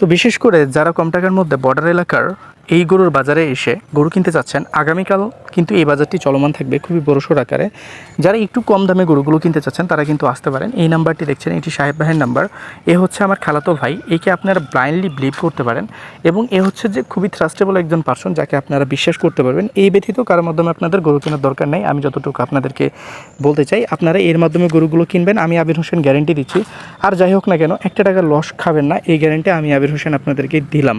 তো বিশেষ করে যারা কম টাকার মধ্যে বর্ডার এলাকার এই গরুর বাজারে এসে গরু কিনতে চাচ্ছেন, আগামীকাল কিন্তু এই বাজারটি চলমান থাকবে খুবই বড়সড় আকারে। যারা একটু কম দামে গরুগুলো কিনতে চাচ্ছেন, তারা কিন্তু আসতে পারেন। এই নাম্বারটি দেখছেন, এটি সাহেব ভাইয়ের নাম্বার। এ হচ্ছে আমার খালাতো ভাই, একে আপনারা ব্লাইন্ডলি বিলিভ করতে পারেন এবং এ হচ্ছে যে খুবই থ্রাস্টেবল একজন পার্সন যাকে আপনারা বিশ্বাস করতে পারবেন। এই ব্যতীত কারোর মাধ্যমে আপনাদের গরু কেনার দরকার নেই। আমি যতটুকু আপনাদেরকে বলতে চাই, আপনারা এর মাধ্যমে গরুগুলো কিনবেন। আমি আবির হোসেন গ্যারেন্টি দিচ্ছি। আর যাই হোক না কেন, একটা টাকা লস খাবেন না। এই গ্যারেন্টি আমি আবির হোসেন আপনাদেরকে দিলাম।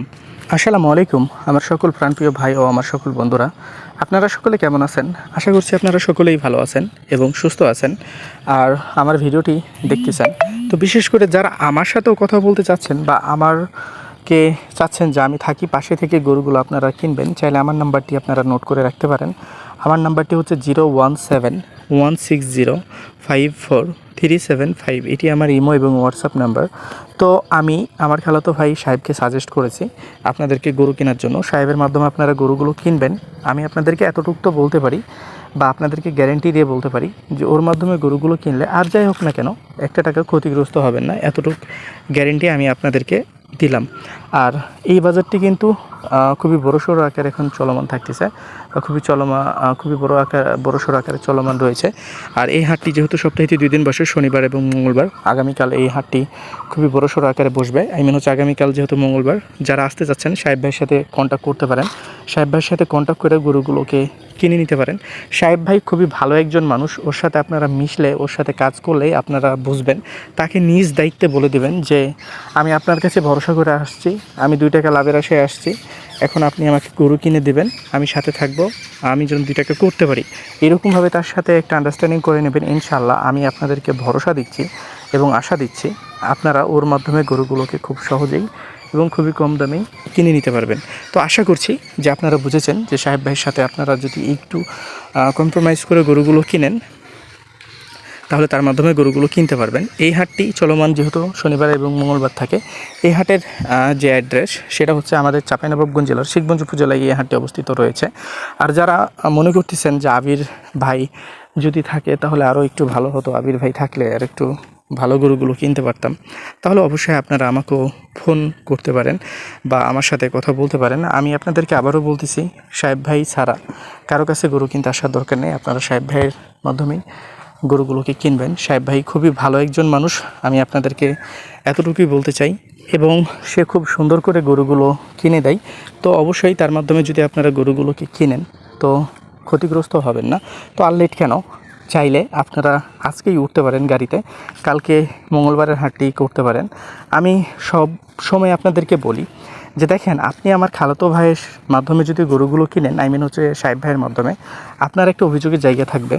আসসালামু আলাইকুম, আমার সকল প্রাণপ্রিয় ভাই ও আমার সকল বন্ধুরা। আপনারা সকলে কেমন আছেন? আশা করছি আপনারা সকলেই ভালো আছেন এবং সুস্থ আছেন। আর আমার ভিডিওটি দেখতে দেখতেছেন। তো বিশেষ করে যারা আমার সাথেও কথা বলতে চাচ্ছেন বা আমারকে চাচ্ছেন যে আমি থাকি, পাশে থেকে গরুগুলো আপনারা কিনবেন, চাইলে আমার নাম্বারটি আপনারা নোট করে রাখতে পারেন। আমার নাম্বারটি হচ্ছে zero one seven one six zero five four three seven five এটি আমার ইমো এবং হোয়াটসঅ্যাপ নাম্বার। তো আমি, আমার খালাতো ভাই সাহেবকে সাজেস্ট করেছি আপনাদেরকে গরু কেনার জন্য। সাহেবের মাধ্যমে আপনারা গরুগুলো কিনবেন। আমি আপনাদেরকে এতটুকু তো বলতে পারি বা আপনাদেরকে গ্যারেন্টি দিয়ে বলতে পারি যে ওর মাধ্যমে গরুগুলো কিনলে, আর যাই হোক না কেন, একটা টাকা ক্ষতিগ্রস্ত হবেন না। এতটুকু গ্যারেন্টি আমি আপনাদেরকে দিলাম। আর এই বাজারটি কিন্তু খুবই বড়সড় আকারে এখন চলমান থাকতেছে খুবই চলমান আহ, খুবই বড় আকার বড়সড় আকারে চলমান রয়েছে। আর এই হাটটি যেহেতু সপ্তাহে দুই দিন বসে শনিবার এবং মঙ্গলবার আগামীকাল এই হাটটি খুবই বড়সড় আকারে বসবে। আই মিন হচ্ছে আগামীকাল যেহেতু মঙ্গলবার যারা আসতে যাচ্ছেন সাহেব ভাইয়ের সাথে কন্ট্যাক্ট করতে পারেন। সাহেব ভাইয়ের সাথে কন্ট্যাক্ট করে গরুগুলোকে কিনে নিতে পারেন। সাহেব ভাই খুবই ভালো একজন মানুষ ওর সাথে আপনারা মিশলে ওর সাথে কাজ করলে আপনারা বুঝবেন। তাকে নিজ দায়িত্বে বলে দিবেন যে আমি আপনার কাছে ভরসা করে আসছি আমি দুই টাকা লাভের আশায় আসছি। এখন আপনি আমাকে গরু কিনে দেবেন, আমি সাথে থাকব, আমি যেন দুই টাকা করতে পারি। এরকমভাবে তার সাথে একটা আন্ডারস্ট্যান্ডিং করে নেবেন ইনশাল্লাহ আমি আপনাদেরকে ভরসা দিচ্ছি এবং আশা দিচ্ছি আপনারা ওর মাধ্যমে গরুগুলোকে খুব সহজেই এবং খুবই কম দামেই কিনে নিতে পারবেন। তো আশা করছি যে আপনারা বুঝেছেন যে সাহেব ভাইয়ের সাথে আপনারা যদি একটু কম্প্রোমাইজ করে গরুগুলো কিনেন তাহলে তার মাধ্যমে গরুগুলো কিনতে পারবেন। এই হাটটি চলমান যেহেতু শনিবার এবং মঙ্গলবার থাকে, এই হাটের যে অ্যাড্রেস, সেটা হচ্ছে আমাদের চাঁপাইনবাবগঞ্জ জেলার শিখগঞ্জ উপজেলায় এই হাটটি অবস্থিত রয়েছে। আর যারা মনে করতেছেন যে আবির ভাই যদি থাকে, তাহলে আরও একটু ভালো হতো। আবির ভাই থাকলে আর একটু ভালো গরুগুলো কিনতে পারতাম। তাহলে অবশ্যই আপনারা আমাকেও ফোন করতে পারেন বা আমার সাথে কথা বলতে পারেন। আমি আপনাদেরকে আবারও বলতেছি, সাহেব ভাই ছাড়া কারও কাছে গরু কিনতে আসার দরকার নেই। আপনারা সাহেব ভাইয়ের মাধ্যমেই গরুগুলোকে কিনবেন। সাহেব ভাই খুবই ভালো একজন মানুষ, আমি আপনাদেরকে এতটুকুই বলতে চাই। এবং সে খুব সুন্দর করে গরুগুলো কিনে দেয়। তো অবশ্যই তার মাধ্যমে যদি আপনারা গরুগুলোকে কিনেন, তো ক্ষতিগ্রস্ত হবেন না। তো আর লেট কেন? চাইলে আপনারা আজকেই উঠতে পারেন গাড়িতে। কালকে মঙ্গলবারের হাটটি করতে পারেন। আমি সব সময় আপনাদেরকে বলি যে দেখেন, আপনি আমার খালাতো ভাইয়ের মাধ্যমে যদি গরুগুলো কিনেন আই মিন হচ্ছে সাহেব ভাইয়ের মাধ্যমে, আপনার একটা অভিযোগের জায়গা থাকবে।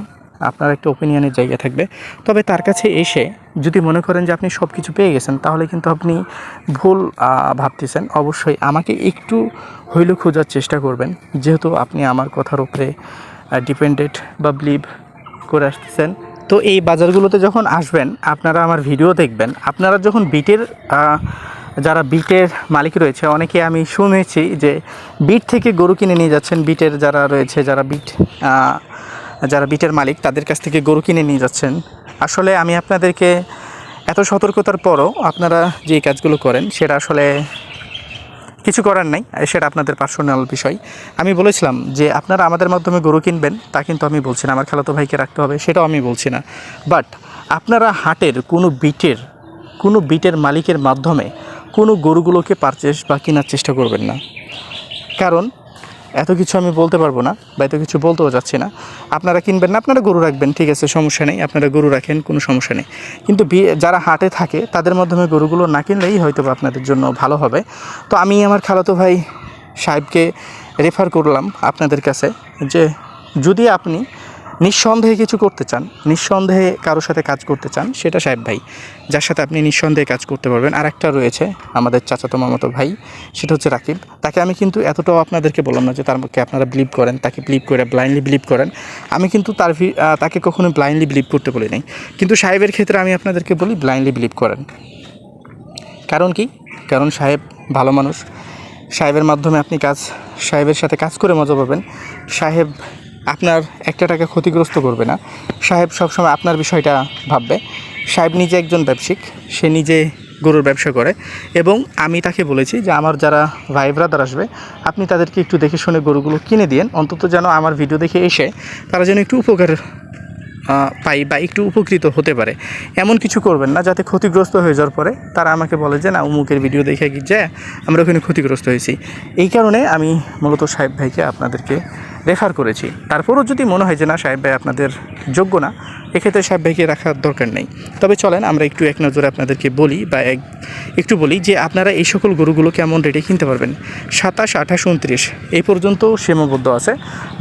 আপনার একটা ওপিনিয়নের জায়গা থাকবে। তবে তার কাছে এসে যদি মনে করেন যে আপনি সব কিছু পেয়ে গেছেন, তাহলে কিন্তু আপনি ভুল ভাবতেছেন। অবশ্যই আমাকে একটু হইলেও খোঁজার চেষ্টা করবেন। যেহেতু আপনি আমার কথার উপরে ডিপেন্ডেড বা বিলিভ করে আসতেছেন। তো এই বাজারগুলোতে যখন আসবেন, আপনারা আমার ভিডিও দেখবেন। আপনারা যখন বিটের যারা বিটের মালিক রয়েছে, অনেকে আমি শুনেছি যে বিট থেকে গরু কিনে নিয়ে যাচ্ছেন। বিটের যারা রয়েছে, যারা বিট যারা বিটের মালিক, তাদের কাছ থেকে গরু কিনে নিয়ে যাচ্ছেন। আসলে আমি আপনাদেরকে এত সতর্কতার পরও আপনারা যে কাজগুলো করেন, সেটা আসলে কিছু করার নাই, সেটা আপনাদের পার্সোনাল বিষয়। আমি বলেছিলাম যে, আপনারা আমাদের মাধ্যমে গরু কিনবেন, তা কিন্তু আমি বলছি না, আমার খালাতো ভাইকে রাখতে হবে, সেটাও আমি বলছি না। বাট আপনারা হাটের কোনো বিটের কোনো বিটের মালিকের মাধ্যমে কোনো গরুগুলোকে পারচেস বা কেনার চেষ্টা করবেন না। কারণ এত কিছু আমি বলতে পারব না বা এত কিছু বলতেও যাচ্ছি না। আপনারা কিনবেন না, আপনারা গরু রাখবেন, ঠিক আছে, সমস্যা নেই, আপনারা গরু রাখেন, কোনো সমস্যা নেই। কিন্তু যারা হাটে থাকে, তাদের মাধ্যমে গরুগুলো না কিনলেই হয়তো আপনাদের জন্য ভালো হবে। তো আমি আমার খালাতো ভাই সাহেবকে রেফার করলাম আপনাদের কাছে যে যদি আপনি নিঃসন্দেহে কিছু করতে চান, নিঃসন্দেহে কারোর সাথে কাজ করতে চান, সেটা সাহেব ভাই। যার সাথে আপনি নিঃসন্দেহে কাজ করতে পারবেন। আর একটা রয়েছে আমাদের চাচাতো মামাতো ভাই, সেটা হচ্ছে রাকিব। তাকে আমি কিন্তু এতটাও আপনাদেরকে বললাম না যে তারকে আপনারা বিলিভ করেন, তাকে বিলিভ করে ব্লাইন্ডলি বিলিভ করেন। আমি কিন্তু তার তাকে কখনো ব্লাইন্ডলি বিলিভ করতে বলি নাই। কিন্তু সাহেবের ক্ষেত্রে আমি আপনাদেরকে বলি ব্লাইন্ডলি বিলিভ করেন। কারণ কি? কারণ সাহেব ভালো মানুষ। সাহেবের মাধ্যমে আপনি কাজ, সাহেবের সাথে কাজ করে মজা পাবেন। সাহেব আপনার একটা টাকা ক্ষতিগ্রস্ত করবে না। সাহেব সবসময় আপনার বিষয়টা ভাববে। সাহেব নিজে একজন ব্যবসায়িক, সে নিজে গরুর ব্যবসা করে এবং আমি তাকে বলেছি যে আমার যারা ভাই ব্রাদার আসবে, আপনি তাদেরকে একটু দেখে শুনে গরুগুলো কিনে দিন অন্তত যেন আমার ভিডিও দেখে এসে তারা যেন একটু উপকার পাই বা একটু উপকৃত হতে পারে। এমন কিছু করবেন না, যাতে ক্ষতিগ্রস্ত হয়ে যাওয়ার পরে তারা আমাকে বলে যে, না উমুকের ভিডিও দেখে কি যায় আমরা ওখানে ক্ষতিগ্রস্ত হয়েছি। এই কারণে আমি মূলত সাহেব ভাইকে আপনাদেরকে রেফার করেছি। তারপরও যদি মনে হয় যে, না, সাহেব ভাই, আপনাদের যোগ্য না, এক্ষেত্রে সাহেব ভাইকে রাখার দরকার নেই। তবে চলেন, আমরা একটু এক নজরে আপনাদেরকে বলি বা এক, একটু বলি যে, আপনারা এই সকল গরুগুলো কেমন রেটে কিনতে পারবেন? সাতাশ, আঠাশ, উনত্রিশ, এই পর্যন্ত সীমাবদ্ধ আছে।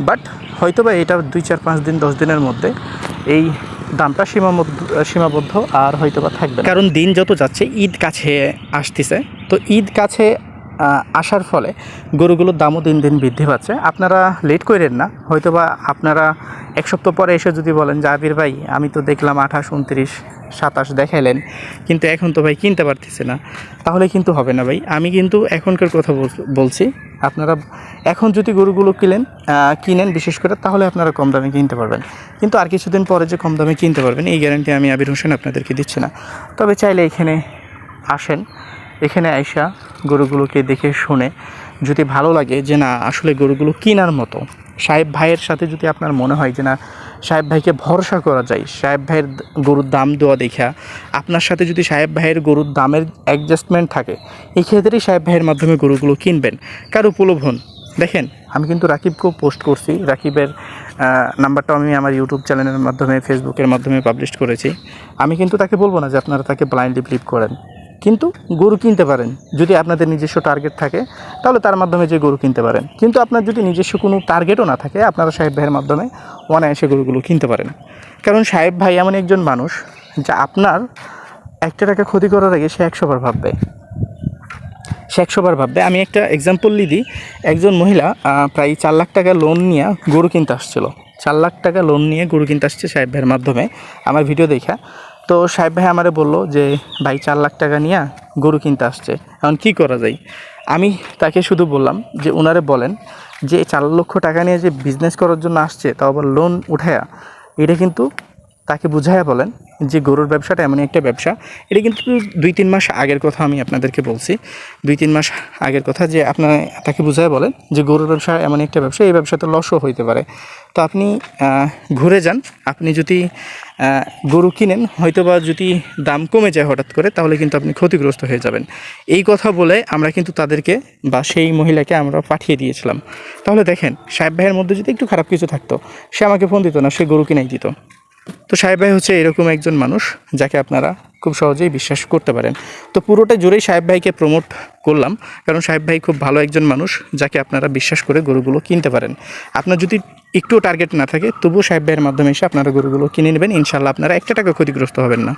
বাট হয়তো বা এটা দুই, চার, পাঁচ দিন, দশ দিনের মধ্যে এই দামটা সীমাবদ্ধ সীমাবদ্ধ আর হয়তো বা থাকবে কারণ দিন যত যাচ্ছে, ঈদ কাছে আসতেছে। তো ঈদ কাছে আসার ফলে গরুগুলোর দামও দিন দিন বৃদ্ধি পাচ্ছে। আপনারা লেট করেন না হয়তো বা আপনারা এক সপ্তাহ পরে এসে যদি বলেন জাবির ভাই, আমি তো দেখলাম আঠাশ, উনত্রিশ, সাতাশ দেখাইলেন, কিন্তু এখন তো ভাই কিনতে পারতেছে না। তাহলে কিন্তু হবে না ভাই। আমি কিন্তু এখনকার কথা বলছি, আপনারা এখন যদি গরুগুলো কিনেন কিনেন বিশেষ করে, তাহলে আপনারা কম দামে কিনতে পারবেন। কিন্তু আর কিছুদিন পরে যে কম দামে কিনতে পারবেন, এই গ্যারান্টি আমি আবির হোসেন আপনাদেরকে দিচ্ছি না। তবে চাইলে এখানে আসেন। এখানে আইসা গরুগুলোকে দেখে শুনে যদি ভালো লাগে যে না, আসলে গরুগুলো কেনার মতো। সাহেব ভাইয়ের সাথে যদি আপনার মনে হয় যে না, সাহেব ভাইকে ভরসা করা যায়, সাহেব ভাইয়ের গরুর দাম দেওয়া দেখা, আপনার সাথে যদি সাহেব ভাইয়ের গরুর দামের অ্যাডজাস্টমেন্ট থাকে, এই ক্ষেত্রেই সাহেব ভাইয়ের মাধ্যমে গরুগুলো কিনবেন। কারও প্রলোভন দেখেন, আমি কিন্তু রাকিবকেও পোস্ট করছি। রাকিবের নাম্বারটাও আমি আমার ইউটিউব চ্যানেলের মাধ্যমে ফেসবুকের মাধ্যমে পাবলিশ করেছি। আমি কিন্তু তাকে বলব না যে আপনারা তাকে ব্লাইন্ডলি বিলিভ করেন। কিন্তু গরু কিনতে পারেন। যদি আপনাদের নিজস্ব টার্গেট থাকে, তাহলে তার মাধ্যমে যে গরু কিনতে পারেন। কিন্তু আপনার যদি নিজস্ব কোনো টার্গেটও না থাকে, আপনারা সাহেব ভাইয়ের মাধ্যমে অনায়াসে গরুগুলো কিনতে পারেন। কারণ সাহেব ভাই এমন একজন মানুষ, যা আপনার একটা টাকা ক্ষতি করার আগে সে একশোবার ভাববে। সে একশোবার ভাববে। আমি একটা এক্সাম্পল দিই। একজন মহিলা প্রায় চার লাখ টাকা লোন নিয়ে গরু কিনতে আসছিল। চার লাখ টাকা লোন নিয়ে গরু কিনতে আসছে সাহেব ভাইয়ের মাধ্যমে। আমার ভিডিও দেখা। তো সাহেব ভাই আমারে বলল যে, ভাই, চার লাখ টাকা নিয়ে গরু কিনতে আসছে। এখন কি করা যায়? আমি তাকে শুধু বললাম যে ওনারে বলেন যে, চার লক্ষ টাকা নিয়ে যে বিজনেস করার জন্য আসছে, তাও আবার লোন উঠায়া, এটা কিন্তু তাকে বুঝাইয়া বলেন যে গরুর ব্যবসাটা এমনই একটা ব্যবসা। এটা কিন্তু দুই তিন মাস আগের কথা আমি আপনাদেরকে বলছি। দুই তিন মাস আগের কথা যে আপনার তাকে বুঝাইয়া বলেন যে গরুর ব্যবসা এমন একটা ব্যবসা, এই ব্যবসাতে লসও হইতে পারে। তো আপনি ঘুরে যান। আপনি যদি গরু কিনেন হয়তো বা যদি দাম কমে যায় হঠাৎ করে, তাহলে কিন্তু আপনি ক্ষতিগ্রস্ত হয়ে যাবেন। এই কথা বলে আমরা কিন্তু তাদেরকে বা সেই মহিলাকে আমরা পাঠিয়ে দিয়েছিলাম। তাহলে দেখেন, সাহেব ভাইয়ের মধ্যে যদি একটু খারাপ কিছু থাকতো, সে আমাকে ফোন দিত না, সে গরু কিনাই দিত। তো সাহেব ভাই হচ্ছে এরকম একজন মানুষ যাকে আপনারা খুব সহজেই বিশ্বাস করতে পারেন। তো পুরোটা জুড়েই সাহেব ভাইকে প্রমোট করলাম, কারণ সাহেব ভাই খুব ভালো একজন মানুষ যাকে আপনারা বিশ্বাস করে গরুগুলো কিনতে পারেন। আপনার যদি একটু টার্গেট না থাকে, তবুও সাহেব ভাইয়ের মাধ্যমে এসে আপনারা গরুগুলো কিনে নেবেন। ইনশাল্লাহ আপনারা একটা টাকা ক্ষতিগ্রস্ত হবেন না।